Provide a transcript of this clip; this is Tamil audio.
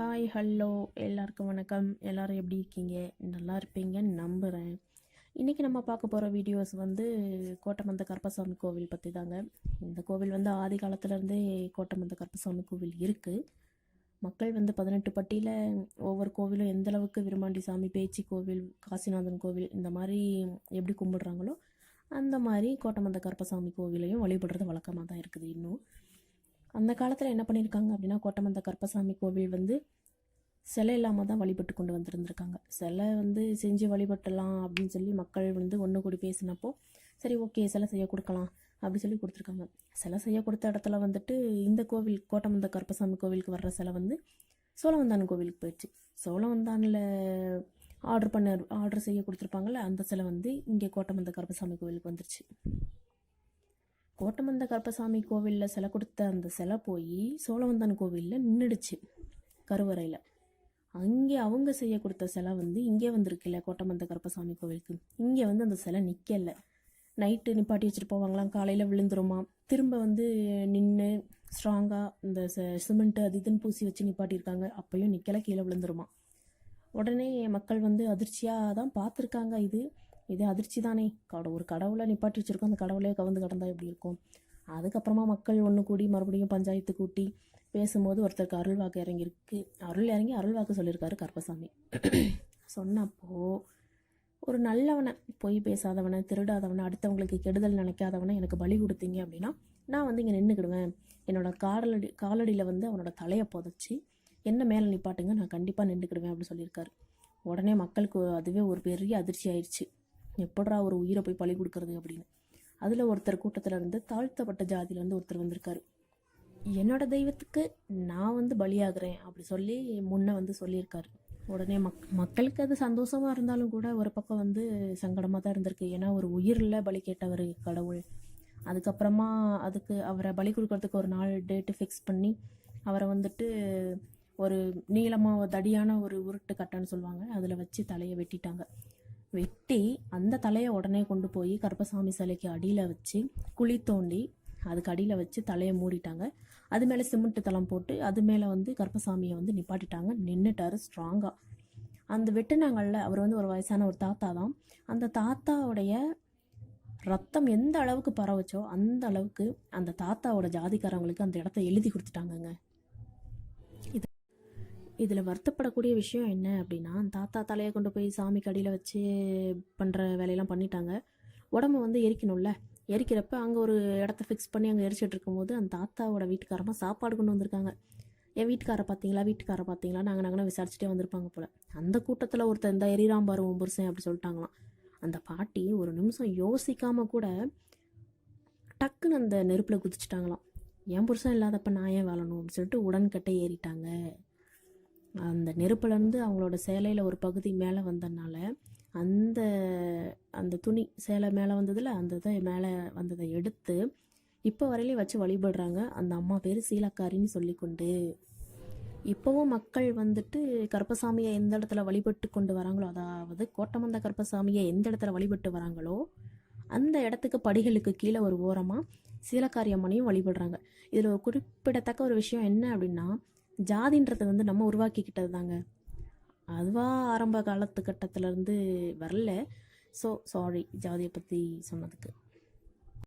Hi hello. எல்லாருக்கும் வணக்கம். எல்லோரும் எப்படி இருக்கீங்க? நல்லா இருப்பீங்கன்னு நம்புகிறேன் இன்றைக்கி நம்ம பார்க்க போகிற வீடியோஸ் வந்து கோட்டமந்த கருப்பசாமி கோவில் பற்றி தாங்க. இந்த கோவில் வந்து ஆதி காலத்துலேருந்தே கோட்டமந்த கருப்பசாமி கோவில் இருக்குது மக்கள் வந்து பதினெட்டு பட்டியில் ஒவ்வொரு கோவிலும் எந்தளவுக்கு விருமாண்டி சாமி பேச்சி கோவில் காசிநாதன் கோவில் இந்த மாதிரி எப்படி கும்பிடுறாங்களோ அந்த மாதிரி கோட்டமந்த கருப்பசாமி கோவிலையும் வழிபடுறது வழக்கமாக தான் இருக்குது இன்னும். அந்த காலத்தில் என்ன பண்ணியிருக்காங்க அப்படின்னா கோட்டமந்த கருப்பசாமி கோவில் வந்து சிலை இல்லாமல் தான் வழிபட்டு கொண்டு வந்திருந்திருக்காங்க. சிலை வந்து செஞ்சு வழிபட்டலாம் அப்படின்னு சொல்லி மக்கள் வந்து ஒன்று கூடி பேசினப்போ சரி ஓகே சிலை செய்ய கொடுக்கலாம் அப்படி சொல்லி கொடுத்துருக்காங்க. சிலை செய்ய கொடுத்த இடத்துல வந்துட்டு இந்த கோவில் கோட்டமந்த கருப்பசாமி கோவிலுக்கு வர்ற சிலை வந்து சோழவந்தான் கோவிலுக்கு போயிடுச்சு. சோழவந்தானில் ஆர்டர் பண்ண ஆர்டர் செய்ய கொடுத்துருப்பாங்கல்ல அந்த சிலை வந்து இங்கே கோட்டமந்த கருப்பசாமி கோவிலுக்கு வந்துருச்சு. கோட்டமந்த கருப்பசாமி கோவிலில் சிலை கொடுத்த அந்த சிலை போய் சோழவந்தான் கோவிலில் நின்றுடுச்சு கருவறையில். அங்கே அவங்க செய்ய கொடுத்த சிலை வந்து இங்கே வந்திருக்குல்ல கோட்டமந்த கருப்பசாமி கோவிலுக்கு. இங்கே வந்து அந்த சிலை நிற்கல நைட்டு நிப்பாட்டி வச்சுட்டு போவாங்களாம். காலையில் விழுந்துருமா. திரும்ப வந்து நின்று ஸ்ட்ராங்காக இந்த சிமெண்ட்டு அது இதுன்னு பூசி வச்சு நிப்பாட்டியிருக்காங்க அப்பையும் நிற்கலை கீழே விழுந்துருமா. உடனே மக்கள் வந்து அதிர்ச்சியாக தான் பார்த்துருக்காங்க இது. இது அதிர்ச்சி தானே கட ஒரு கடவுளை நிப்பாட்டி வச்சுருக்கோம். அந்த கடவுளே கவுந்து கிடந்தா எப்படி இருக்கும்? அதுக்கப்புறமா மக்கள் ஒன்று கூடி மறுபடியும் பஞ்சாயத்து கூட்டி பேசும்போது ஒருத்தருக்கு அருள் வாக்கு இறங்கியிருக்கு. அருள் இறங்கி அருள் வாக்கு சொல்லியிருக்காரு கருப்பசாமி. சொன்னப்போ ஒரு நல்லவனை பொய் பேசாதவனை திருடாதவனை அடுத்தவங்களுக்கு கெடுதல் நினைக்காதவனை எனக்கு பலி கொடுத்தீங்க அப்படின்னா நான் வந்து இங்கே நின்றுக்கிடுவேன் என்னோட காலடி காலடியில் வந்து அவனோட தலையை புதைச்சி என்ன மேலே நிப்பாட்டுங்க நான் கண்டிப்பாக நின்றுக்கிடுவேன் அப்படின்னு சொல்லியிருக்காரு. உடனே மக்களுக்கு அதுவே ஒரு பெரிய அதிர்ச்சி ஆயிடுச்சு எப்படா ஒரு உயிரை போய் பலி கொடுக்கறது அப்படின்னு. அதில் ஒருத்தர் கூட்டத்தில் இருந்து தாழ்த்தப்பட்ட ஜாதியிலேருந்து ஒருத்தர் வந்திருக்காரு. என்னோட தெய்வத்துக்கு நான் வந்து பலியாகிறேன் அப்படி சொல்லி முன்ன வந்து சொல்லியிருக்காரு. உடனே மக் மக்களுக்கு அது சந்தோஷமாக இருந்தாலும் கூட ஒரு பக்கம் வந்து சங்கடமாக தான் இருந்திருக்கு. ஏன்னா ஒரு உயிரில் பலி கேட்டவர் கடவுள். அதுக்கப்புறமா அதுக்கு அவரை பலி கொடுக்கறதுக்கு ஒரு நாள் டேட்டு ஃபிக்ஸ் பண்ணி அவரை வந்துட்டு ஒரு நீளமாக தடியான ஒரு உருட்டு கட்டைன்னு சொல்லுவாங்க. அதில் வச்சு தலையை வெட்டிட்டாங்க. வெட்டி அந்த தலையை உடனே கொண்டு போய் கருப்பசாமி சிலைக்கு அடியில் வச்சு குழி தோண்டி அதுக்கு அடியில் வச்சு தலையை மூடிட்டாங்க. அது மேலே சிமெண்ட்டு தளம் போட்டு அது மேலே வந்து கருப்பசாமியை வந்து நிப்பாட்டிட்டாங்க. நின்றுட்டாரு ஸ்ட்ராங்காக அந்த வெட்டினாங்கள்ல அவர் வந்து ஒரு வயசான ஒரு தாத்தா தான். அந்த தாத்தாவுடைய ரத்தம் எந்த அளவுக்கு பரவச்சோ அந்த அளவுக்கு அந்த தாத்தாவோட ஜாதிக்காரவங்களுக்கு அந்த இடத்த எழுதி கொடுத்துட்டாங்கங்க. இதில் வருத்தப்படக்கூடிய விஷயம் என்ன அப்படின்னா தாத்தா தலையை கொண்டு போய் சாமி கடியில் வச்சு பண்ணுற வேலையெல்லாம் பண்ணிட்டாங்க. உடம்பு வந்து எரிக்கணும்ல. எரிக்கிறப்ப அங்கே ஒரு இடத்த ஃபிக்ஸ் பண்ணி அங்கே எரிச்சிட்டு இருக்கும்போது அந்த தாத்தாவோட வீட்டுக்காரமாக சாப்பாடு கொண்டு வந்திருக்காங்க. என் வீட்டுக்காரை பார்த்தீங்களா? வீட்டுக்காரை பார்த்தீங்களா? நாங்கள் நாங்கள் விசாரிச்சுட்டே வந்திருப்பாங்க போல். அந்த கூட்டத்தில் ஒருத்தர் இந்த எரிராம் பாரு புருஷன் அப்படி சொல்லிட்டாங்களாம். அந்த பாட்டி ஒரு நிமிஷம் யோசிக்காமல் கூட டக்குன்னு அந்த நெருப்பில் குதிச்சிட்டாங்களாம். என் புருஷன் இல்லாதப்ப நான் ஏன் வாழணும்? அப்படின்னு சொல்லிட்டு உடன்கட்டை ஏறிட்டாங்க. அந்த நெருப்புலேருந்து அவங்களோட சேலையில் ஒரு பகுதி மேலே வந்தனால அந்த அந்த துணி சேலை மேலே வந்ததில் அந்த இதை மேலே வந்ததை எடுத்து இப்போ வரையிலையும் வச்சு வழிபடுறாங்க. அந்த அம்மா பேர் சீலக்காரின்னு சொல்லிக்கொண்டு இப்போவும் மக்கள் வந்துட்டு கருப்பசாமியை எந்த இடத்துல வழிபட்டு கொண்டு வராங்களோ அதாவது கோட்டமந்த கருப்பசாமியை எந்த இடத்துல வழிபட்டு வராங்களோ அந்த இடத்துக்கு படிகளுக்கு கீழே ஒரு ஓரமாக சீலக்காரி அம்மனையும் வழிபடுறாங்க. இதில் ஒரு குறிப்பிடத்தக்க ஒரு விஷயம் என்ன அப்படின்னா ஜாதின்றது வந்து நம்ம உருவாக்கிக்கிட்டது தாங்க அதுவாக ஆரம்ப காலத்து கட்டத்துலேருந்து வரல. ஸோ சாரி ஜாதியை பற்றி சொன்னதுக்கு.